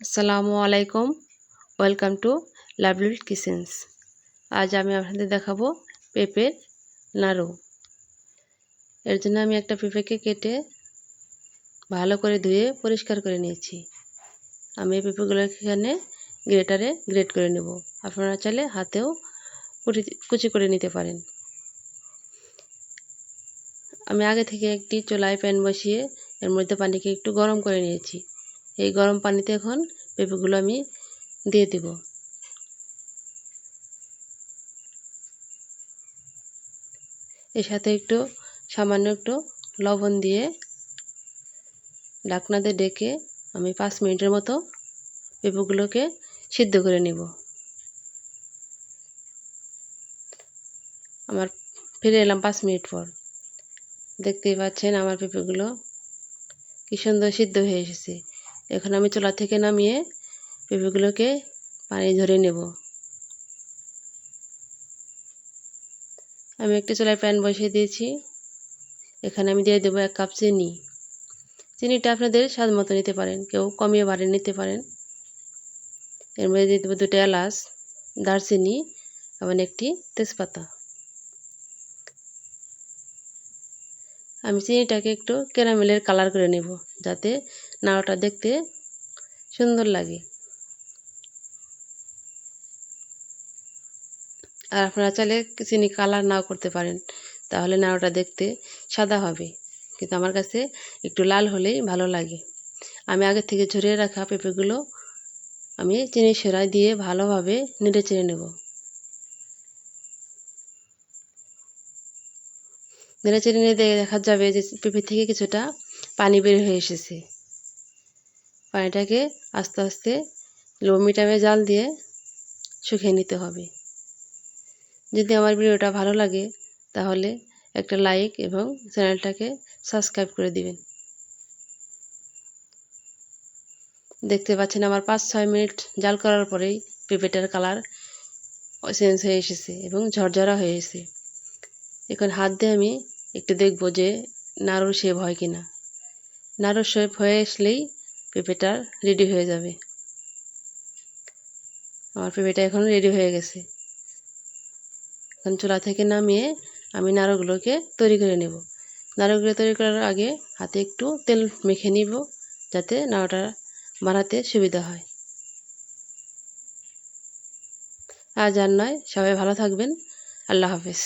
আসসালামু আলাইকুম। Welcome to lovely kitchens. আজ আমি আপনাদের দেখাবো পেঁপের নাড়ু এর জন্য আমি একটা পেঁপেকে কেটে ভালো করে ধুয়ে পরিষ্কার করে নিয়েছি। আমি এই পেঁপেগুলো এখানে গ্রেটারে গ্রেট করে নেব। আপনারা চাইলে হাতেও কুটি, কুচি করে নিতে পারেন। আমি আগে থেকে একটি চোলায় প্যান বসিয়ে এর মধ্যে পানিকে একটু গরম করে নিয়েছি। এই গরম পানিতে এখন পেঁপেগুলো আমি দিয়ে দেব। এর সাথে একটু সামান্য একটু লবণ দিয়ে দিয়ে ডেকে আমি পাঁচ মিনিটের মতো পেঁপেগুলোকে সিদ্ধ করে নিব। আমার ফিরে এলাম পাঁচ মিনিট পর। দেখতেই পাচ্ছেন আমার পেঁপেগুলো কি সুন্দর সিদ্ধ হয়ে এসেছে। এখন আমি চুলা থেকে নামিয়ে পেঁপেগুলোকে পানি ধরে নেব। আমি একটি চুলায় প্যান বসিয়ে দিয়েছি। এখানে আমি দিয়ে দেবো এক কাপ চিনি। চিনিটা আপনাদের স্বাদ মতো নিতে পারেন, কেউ কমিয়ে বাড়িয়ে নিতে পারেন। এর মধ্যে দিয়ে দেবো দুটো এলাচ, দারচিনি এবং একটি তেজপাতা। আমি চিনিটাকে একটু ক্যারামেলের কালার করে নেব, যাতে নাড়াটা দেখতে সুন্দর লাগে। আর আপনারা চাইলে চিনি কালার নাও করতে পারেন, তাহলে নাড়াটা দেখতে সাদা হবে। কিন্তু আমার কাছে একটু লাল হলেই ভালো লাগে। আমি আগে থেকে ঝরিয়ে রাখা পেঁপেগুলো আমি চিনি সেরাই দিয়ে ভালোভাবে নেড়ে চেড়ে নেব। নেড়ে চেড়ে নিয়ে দেখা যাবে যে পেঁপে থেকে কিছুটা পানি বের হয়ে এসেছে। পানিটাকে আস্তে আস্তে লো মিডিয়ামে জাল দিয়ে শুকিয়ে নিতে হবে। যদি আমার ভিডিওটা ভালো লাগে, তাহলে একটা লাইক এবং চ্যানেলটাকে সাবস্ক্রাইব করে দিবেন। দেখতে পাচ্ছেন আমার পাঁচ ছয় মিনিট জাল করার পরেই পেঁপেটার কালার চেঞ্জ হয়ে এসেছে এবং ঝরঝরা হয়ে এসেছে। এখন হাত দিয়ে আমি একটু দেখব যে নাড়ুর শেপ হয় কি না নাড়ুর শেপ হয়ে আসলেই পেঁপেটা রেডি হয়ে যাবে। আমার পেঁপেটা এখন রেডি হয়ে গেছে। এখন চুলা থেকে নামিয়ে আমি নাড়ুগুলোকে তৈরি করে নেব। নাড়ুগুলো তৈরি করার আগে হাতে একটু তেল মেখে নিব যাতে নাড়ুটা বানাতে সুবিধা হয়। আজ আর নয়, সবাই ভালো থাকবেন। আল্লাহ হাফেজ।